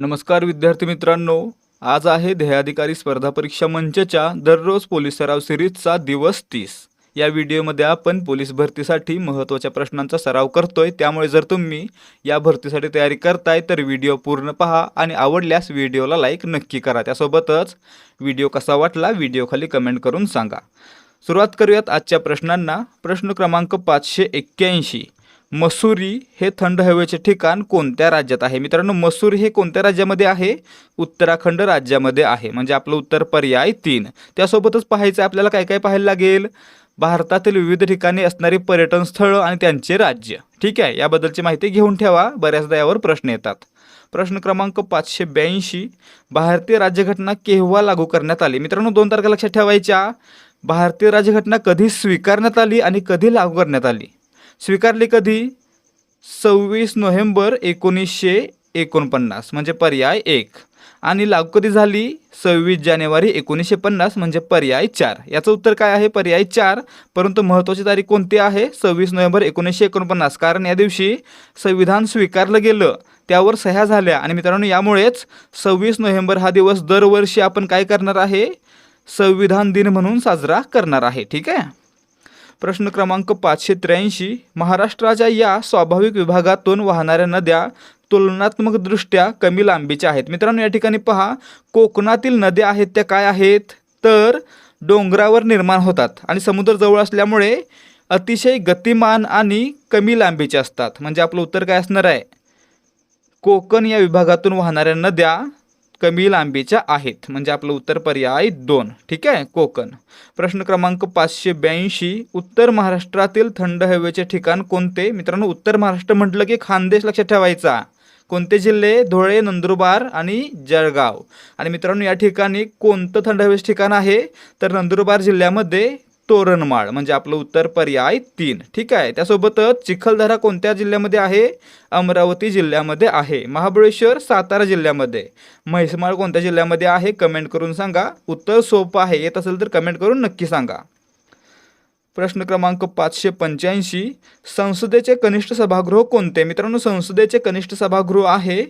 नमस्कार विद्यार्थी मित्रांनो आज आहे ध्येयाधिकारी स्पर्धा परीक्षा मंचच्या दररोज पोलीस सराव सिरीजचा दिवस तीस. या व्हिडिओमध्ये आपण पोलीस भरतीसाठी महत्त्वाच्या प्रश्नांचा सराव करतोय. त्यामुळे जर तुम्ही या भरतीसाठी तयारी करताय तर व्हिडिओ पूर्ण पहा आणि आवडल्यास व्हिडिओला लाईक नक्की करा. त्यासोबतच व्हिडिओ कसा वाटला व्हिडिओखाली कमेंट करून सांगा. सुरुवात करूयात आजच्या प्रश्नांना. प्रश्न क्रमांक पाचशे एक्क्याऐंशी. मसुरी हे थंड हवेचे ठिकाण कोणत्या राज्यात आहे? मित्रांनो मसुरी हे कोणत्या राज्यामध्ये आहे? उत्तराखंड राज्यामध्ये आहे. म्हणजे आपलं उत्तर पर्याय तीन. त्यासोबतच पाहायचं आहे आपल्याला काय काय पाहायला लागेल? भारतातील विविध ठिकाणी असणारी पर्यटन स्थळं आणि त्यांचे राज्य. ठीक आहे? याबद्दलची माहिती घेऊन ठेवा. बऱ्याचदा यावर प्रश्न येतात. प्रश्न क्रमांक पाचशे ब्याऐंशी. भारतीय राज्यघटना केव्हा लागू करण्यात आली? मित्रांनो दोन तारखा लक्षात ठेवायच्या. भारतीय राज्यघटना कधी स्वीकारण्यात आली आणि कधी लागू करण्यात आली? स्वीकारली कधी? सव्वीस नोव्हेंबर एकोणीसशे एकोणपन्नास म्हणजे पर्याय एक. आणि लागू कधी झाली? सव्वीस जानेवारी एकोणीसशे पन्नास म्हणजे पर्याय चार. याचं उत्तर काय आहे? पर्याय चार. परंतु महत्त्वाची तारीख कोणती आहे? सव्वीस नोव्हेंबर एकोणीसशे एकोणपन्नास. कारण या दिवशी संविधान स्वीकारलं गेलं. त्यावर सह्या झाल्या. आणि मित्रांनो यामुळेच सव्वीस नोव्हेंबर हा दिवस दरवर्षी आपण काय करणार आहे? संविधान दिन म्हणून साजरा करणार आहे. ठीक आहे? प्रश्न क्रमांक पाचशे त्र्याऐंशी. महाराष्ट्राच्या या स्वाभाविक विभागातून वाहणाऱ्या नद्या तुलनात्मकदृष्ट्या कमी लांबीच्या आहेत. मित्रांनो या ठिकाणी पहा कोकणातील नद्या आहेत त्या काय आहेत? तर डोंगरावर निर्माण होतात आणि समुद्र जवळ असल्यामुळे अतिशय गतिमान आणि कमी लांबीचे असतात. म्हणजे आपलं उत्तर काय असणार आहे? कोकण या विभागातून वाहणाऱ्या नद्या कमी लांबीच्या आहेत. म्हणजे आपलं उत्तर पर्याय दोन. ठीक आहे? कोकण. प्रश्न क्रमांक पाचशे ब्याऐंशी उत्तर महाराष्ट्रातील थंड हवेचे ठिकाण कोणते? मित्रांनो उत्तर महाराष्ट्र म्हटलं की खानदेश लक्षात ठेवायचा. कोणते जिल्हे? धुळे नंदुरबार आणि जळगाव. आणि मित्रांनो या ठिकाणी कोणतं थंड हवेचे ठिकाण आहे? तर नंदुरबार जिल्ह्यामध्ये तोरणमाळ म्हणजे आपलं उत्तर पर्याय तीन. ठीक आहे? त्यासोबतच चिखलदरा कोणत्या जिल्ह्यामध्ये आहे? अमरावती जिल्ह्यामध्ये आहे. महाबळेश्वर सातारा जिल्ह्यामध्ये. म्हैसमाळ कोणत्या जिल्ह्यामध्ये आहे? कमेंट करून सांगा. उत्तर सोपं आहे. येत असेल तर कमेंट करून नक्की सांगा. प्रश्न क्रमांक पाचशे पंच्याऐंशी. संसदेचे कनिष्ठ सभागृह कोणते? मित्रांनो संसदेचे कनिष्ठ सभागृह आहे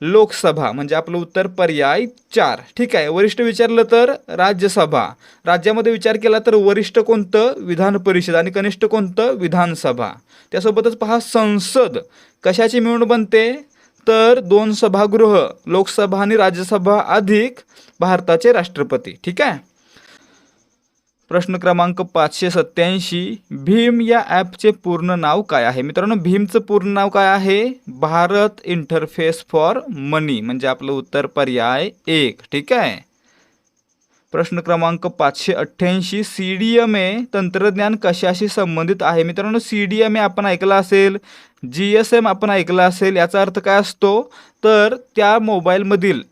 लोकसभा म्हणजे आपलं उत्तर पर्याय चार. ठीक आहे वरिष्ठ विचारलं तर राज्यसभा. राज्यामध्ये विचार केला तर वरिष्ठ कोणतं? विधान परिषद आणि कनिष्ठ कोणतं? विधानसभा. त्यासोबतच पहा संसद कशाची मिळून बनते? तर दोन सभागृह लोकसभा आणि राज्यसभा अधिक भारताचे राष्ट्रपती. ठीक आहे? प्रश्न क्रमांक पाचशे सत्याऐंशी भीम या ॲपचे पूर्ण नाव काय आहे? मित्रांनो भीमचं पूर्ण नाव काय आहे? भारत इंटरफेस फॉर मनी म्हणजे आपलं उत्तर पर्याय एक ठीक आहे? प्रश्न क्रमांक पाचशे अठ्ठ्याऐंशी. सी डी एम ए तंत्रज्ञान कशाशी संबंधित आहे? मित्रांनो सी डी एम ए आपण ऐकलं असेल जी एस एम आपण ऐकलं असेल याचा अर्थ काय असतो? तर त्या मोबाईलमधील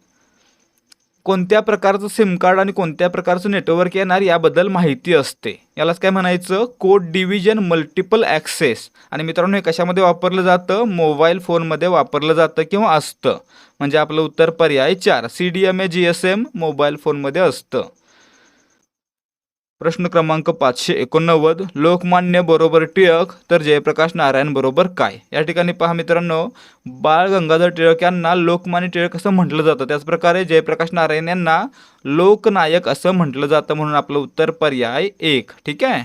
कोणत्या प्रकारचं सिम कार्ड आणि कोणत्या प्रकारचं नेटवर्क येणार याबद्दल माहिती असते. यालाच काय म्हणायचं? कोड डिव्हिजन मल्टिपल ॲक्सेस आणि मित्रांनो हे कशामध्ये वापरलं जातं? मोबाईल फोनमध्ये वापरलं जातं किंवा असतं. म्हणजे आपलं उत्तर पर्याय चार. C D M A G S M mobile फोनमध्ये असतं. प्रश्न क्रमांक पाचशे एकोणनव्वद लोकमान्य बरोबर टिळक तर जयप्रकाश नारायण बरोबर काय? या ठिकाणी पहा मित्रांनो बाळ गंगाधर टिळक यांना लोकमान्य टिळक असं म्हटलं जातं. त्याचप्रकारे जयप्रकाश नारायण यांना लोकनायक असं म्हटलं जातं म्हणून आपलं उत्तर पर्याय एक. ठीक आहे?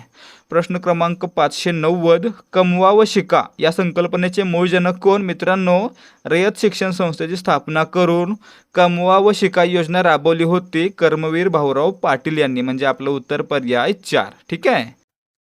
प्रश्न क्रमांक पाचशे नव्वद कमवा व शिका या संकल्पनेचे मूळजनक कोण? मित्रांनो रयत शिक्षण संस्थेची स्थापना करून कमवा व शिका योजना राबवली होती कर्मवीर भाऊराव पाटील यांनी. म्हणजे आपलं उत्तर पर्याय चार. ठीक आहे?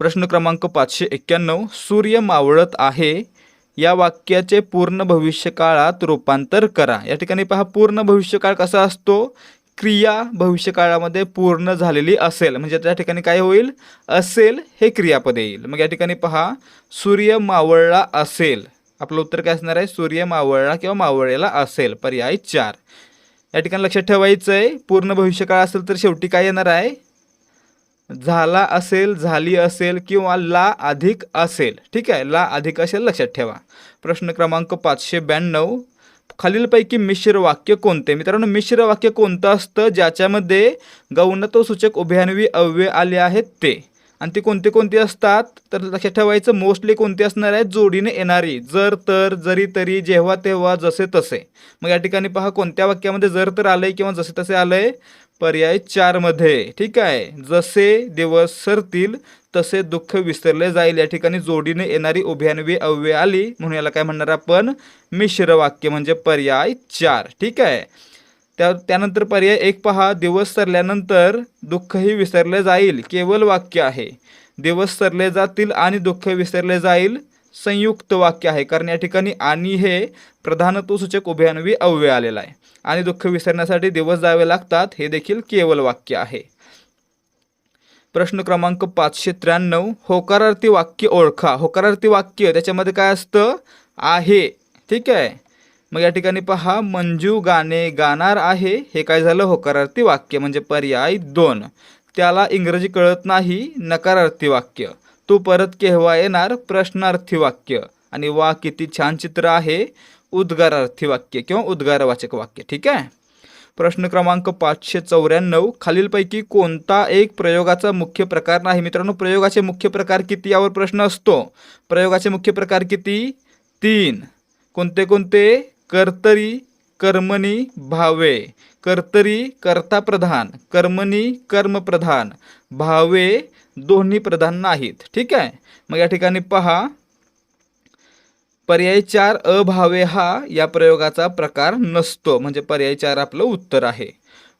प्रश्न क्रमांक पाचशे एक्क्याण्णव सूर्य मावळत आहे या वाक्याचे पूर्ण भविष्यकाळात रूपांतर करा. या ठिकाणी पहा पूर्ण भविष्यकाळ कसा असतो? क्रिया भविष्यकाळामध्ये पूर्ण झालेली असेल. म्हणजे त्या ठिकाणी काय होईल? असेल हे क्रियापद येईल. मग या ठिकाणी पहा सूर्य मावळला असेल. आपलं उत्तर काय असणार आहे? सूर्य मावळला किंवा मावळलेला असेल. पर्याय चार. या ठिकाणी लक्षात ठेवायचं आहे पूर्ण भविष्यकाळ असेल तर शेवटी काय येणार आहे? झाला असेल झाली असेल किंवा ला अधिक असेल. ठीक आहे? ला अधिक असेल लक्षात ठेवा. प्रश्न क्रमांक पाचशे ब्याण्णव. खालीलपैकी मिश्र वाक्य कोणते? मित्रांनो मिश्र वाक्य कोणतं असतं? ज्याच्यामध्ये गौणत्व सूचक उभयान्वी अव्यय आले आहेत ते. आणि ते कोणते कोणते असतात तर लक्षात ठेवायचं मोस्टली कोणते असणार आहेत जोडीने येणारी जर तर जरी तरी जेव्हा तेव्हा जसे तसे. मग या ठिकाणी पहा कोणत्या वाक्यामध्ये जर तर आलंय किंवा जसे तसे आलंय. पर्याय चारमध्ये ठीक आहे. जसे दिवस सरतील तसे दुःख विसरले जाईल. या ठिकाणी जोडीने येणारी उभ्यान्वी अव्यय आली. म्हणून याला काय म्हणणार आपण? मिश्र वाक्य म्हणजे पर्याय चार ठीक आहे. त्या त्यानंतर पर्याय एक पहा. दिवस सरल्यानंतर दुःखही विसरले जाईल. केवळ वाक्य आहे. दिवस सरले जातील आणि दुःख विसरले जाईल. संयुक्त वाक्य आहे. कारण या ठिकाणी आणि हे प्रधानत्व सूचक उभयान्वी अव्यय आलेला आहे. आणि दुःख विसरण्यासाठी दिवस जावे लागतात. हे देखील केवळ वाक्य आहे. प्रश्न क्रमांक पाचशे त्र्याण्णव. होकारार्थी वाक्य ओळखा. होकारार्थी वाक्य त्याच्यामध्ये काय असतं? आहे. ठीक आहे? मग या ठिकाणी पहा मंजू गाणे गाणार आहे. हे काय झालं? होकारार्थी वाक्य म्हणजे पर्याय दोन. त्याला इंग्रजी कळत नाही नकारार्थी वाक्य. तू परत केव्हा येणार? प्रश्नार्थी वाक्य. आणि वा किती छान चित्र आहे. उद्गारार्थी वाक्य किंवा उद्गारवाचक वाक्य ठीक आहे? प्रश्न क्रमांक पाचशे चौऱ्याण्णव. खालीलपैकी कोणता एक प्रयोगाचा मुख्य प्रकार नाही? मित्रांनो प्रयोगाचे मुख्य प्रकार किती? यावर प्रश्न असतो. प्रयोगाचे मुख्य प्रकार किती? तीन. कोणते कोणते? कर्तरी कर्मणी भावे कर्तरी कर्ताप्रधान कर्मणी कर्मप्रधान भावे दोन्ही प्रधान नाहीत. ठीक आहे? मग या ठिकाणी पहा. पर्याय चार अभावे हा या प्रयोगाचा प्रकार नसतो. म्हणजे पर्याय चार आपलं उत्तर आहे.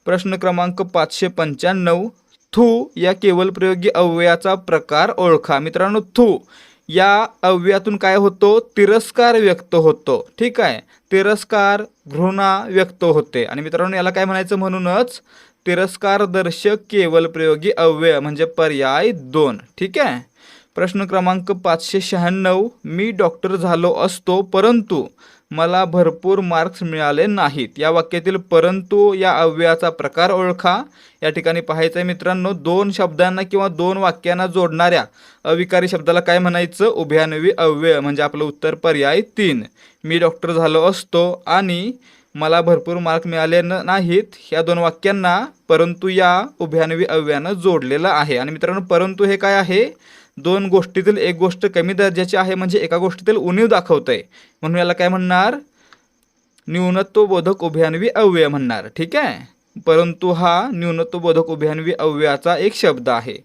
प्रश्न क्रमांक पाचशे पंच्याण्णव थू या केवळ प्रयोगी अव्ययाचा प्रकार ओळखा. मित्रांनो थू या अव्ययातून काय होतो? तिरस्कार व्यक्त होतो. ठीक आहे? तिरस्कार घृणा व्यक्त होते. आणि मित्रांनो याला काय म्हणायचं म्हणूनच? तिरस्कारदर्शक केवल प्रयोगी अव्यय म्हणजे पर्याय दोन. ठीक आहे? प्रश्न क्रमांक पाचशे शहाण्णव मी डॉक्टर झालो असतो परंतु मला भरपूर मार्क्स मिळाले नाहीत. या वाक्यातील परंतु या अव्ययाचा प्रकार ओळखा. या ठिकाणी पाहायचं आहे मित्रांनो दोन शब्दांना किंवा दोन वाक्यांना जोडणाऱ्या अविकारी शब्दाला काय म्हणायचं? उभ्यानवी अव्यय म्हणजे आपलं उत्तर पर्याय तीन. मी डॉक्टर झालो असतो आणि मला भरपूर मार्क मिळाले न नाहीत. ह्या दोन वाक्यांना परंतु या उभ्यानवी अव्ययानं जोडलेलं आहे. आणि मित्रांनो परंतु हे काय आहे? दोन गोष्टीतील एक गोष्ट कमी दर्जाची आहे म्हणजे एका गोष्टीतील उणीव दाखवतंय. म्हणून याला काय म्हणणार? न्यूनत्वबोधक उभयान्वी अव्यय म्हणणार. ठीक आहे? परंतु हा न्यूनत्वबोधक उभयान्वी अव्ययाचा एक शब्द आहे.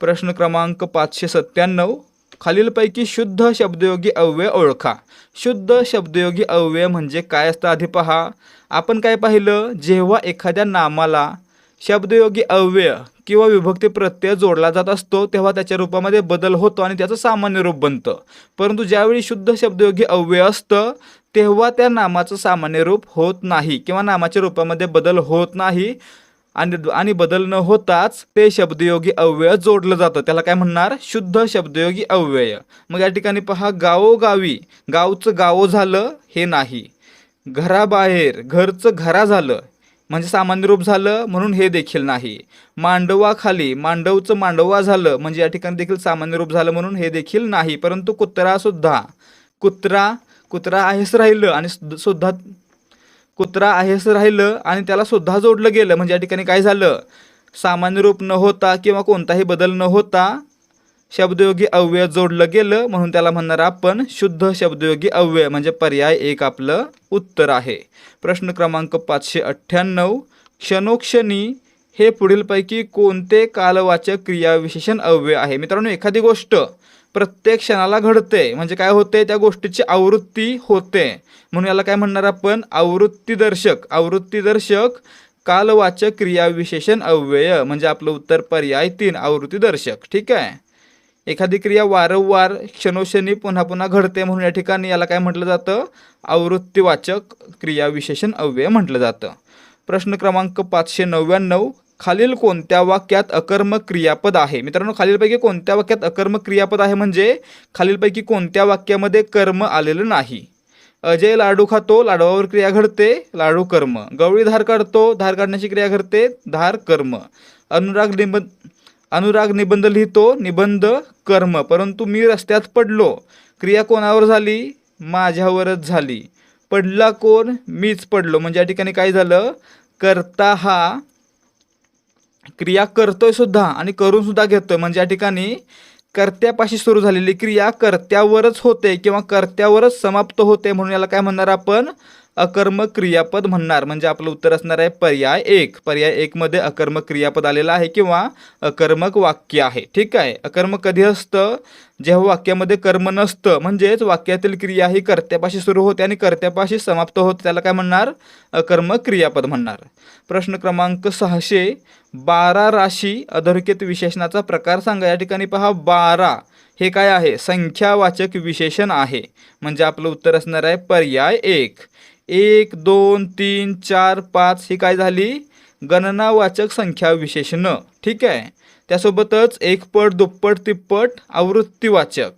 प्रश्न क्रमांक पाचशे सत्त्याण्णव. खालीलपैकी शुद्ध शब्दयोगी अव्यय ओळखा. शुद्ध शब्दयोगी अव्यय म्हणजे काय असतं आधी पहा. आपण काय पाहिलं? जेव्हा एखाद्या नामाला शब्दयोगी अव्यय किंवा विभक्ती प्रत्यय जोडला जात असतो तेव्हा त्याच्या रूपामध्ये बदल होतो आणि त्याचं सामान्य रूप बनतं. परंतु ज्यावेळी शुद्ध शब्दयोगी अव्यय असतं तेव्हा त्या नामाचं सामान्य रूप होत नाही किंवा नामाच्या रूपामध्ये बदल होत नाही आणि आणि बदल न होताच ते शब्दयोगी अव्यय जोडलं जातं. त्याला काय म्हणणार? शुद्ध शब्दयोगी अव्यय. मग या ठिकाणी पहा गावोगावी गावचं गावो झालं हे नाही. घराबाहेर घरचं घरा झालं म्हणजे सामान्य रूप झालं म्हणून हे देखील नाही. मांडवाखाली मांडवचं मांडवा झालं म्हणजे या ठिकाणी देखील सामान्य रूप झालं म्हणून हे देखील नाही. परंतु कुत्रा सुद्धा कुत्रा कुत्रा आहेस राहिलं आणि सुद्धा कुत्रा आहेस राहिलं आणि त्याला सुद्धा जोडलं गेलं. म्हणजे या ठिकाणी काय झालं? सामान्य रूप न होता किंवा कोणताही बदल न होता शब्दयोगी अव्यय जोडलं गेलं म्हणून त्याला म्हणणार आपण शुद्ध शब्दयोगी अव्यय म्हणजे पर्याय एक आपलं उत्तर आहे. प्रश्न क्रमांक पाचशे अठ्ठ्याण्णव. क्षणोक्षणी हे पुढीलपैकी कोणते कालवाचक क्रियाविशेषण अव्यय आहे? मित्रांनो एखादी गोष्ट प्रत्येक क्षणाला घडते म्हणजे काय होते? त्या गोष्टीची आवृत्ती होते. म्हणून याला काय म्हणणार आपण? आवृत्तीदर्शक. आवृत्तीदर्शक कालवाचक क्रियाविशेषण अव्यय म्हणजे आपलं उत्तर पर्याय तीन आवृत्तीदर्शक. ठीक आहे? एखादी क्रिया वारंवार क्षणोक्षणी पुन्हा पुन्हा घडते म्हणून या ठिकाणी याला काय म्हटलं जातं? आवृत्तीवाचक क्रियाविशेषण अव्यय म्हटलं जातं. प्रश्न क्रमांक पाचशे नव्याण्णव. खालील कोणत्या वाक्यात अकर्म क्रियापद आहे? मित्रांनो खालीलपैकी कोणत्या वाक्यात अकर्म क्रियापद आहे म्हणजे खालीलपैकी कोणत्या वाक्यामध्ये कर्म आलेलं नाही? अजय लाडू खातो लाडवावर क्रिया घडते लाडू कर्म. गवळी धार काढतो धार काढण्याची क्रिया घडते धार कर्म. अनुराग निबंध अनुराग निबंध लिहितो निबंध कर्म परंतु मी रस्त्यात पडलो. क्रिया कोणावर झाली? माझ्यावरच झाली. पडला कोण? मीच पडलो. म्हणजे या ठिकाणी काय झालं? करता हा क्रिया करतोय सुद्धा आणि करून सुद्धा घेतोय. म्हणजे या ठिकाणी कर्त्यापाशी सुरू झालेली क्रिया कर्त्यावरच होते किंवा कर्त्यावरच समाप्त होते म्हणून याला काय म्हणणार आपण? अकर्मक क्रियापद म्हणणार. म्हणजे आपलं उत्तर असणार आहे पर्याय एक. पर्याय एक मध्ये अकर्मक क्रियापद आलेलं आहे किंवा अकर्मक वाक्य आहे. ठीक आहे? अकर्मक कधी असतं? जेव्हा वाक्यामध्ये कर्म नसतं म्हणजेच वाक्यातील क्रिया ही कर्त्यापाशी सुरू होते आणि कर्त्यापाशी समाप्त होते. त्याला काय म्हणणार? अकर्मक क्रियापद म्हणणार. प्रश्न क्रमांक सहाशे बारा राशी अधोरेखित विशेषणाचा प्रकार सांगा. या ठिकाणी पहा बारा हे काय आहे? संख्यावाचक विशेषण आहे. म्हणजे आपलं उत्तर असणार आहे पर्याय एक. एक दोन तीन चार पाच ही काय झाली? गणनावाचक संख्या विशेषणं. ठीक आहे? त्यासोबतच एकपट दुप्पट तिप्पट आवृत्तीवाचक.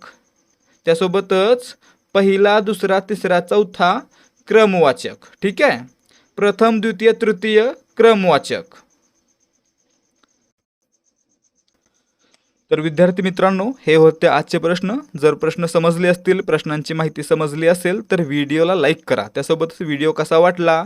त्यासोबतच पहिला दुसरा तिसरा चौथा क्रमवाचक. ठीक आहे? प्रथम द्वितीय तृतीय क्रमवाचक. तर विद्यार्थी मित्रांनो हे होते आजचे प्रश्न. जर प्रश्न समजले असतील प्रश्नांची माहिती समजली असेल तर व्हिडिओला लाईक करा. त्यासोबतच व्हिडिओ कसा वाटला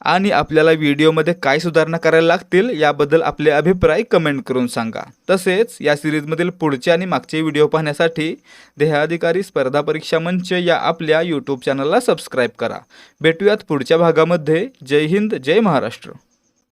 आणि आपल्याला व्हिडिओमध्ये काय सुधारणा करायला लागतील याबद्दल आपले अभिप्राय कमेंट करून सांगा. तसेच या सिरीजमधील पुढचे आणि मागचे व्हिडिओ पाहण्यासाठी देहाधिकारी स्पर्धा परीक्षा मंच या आपल्या यूट्यूब चॅनलला सबस्क्राईब करा. भेटूयात पुढच्या भागामध्ये. जय हिंद जय महाराष्ट्र.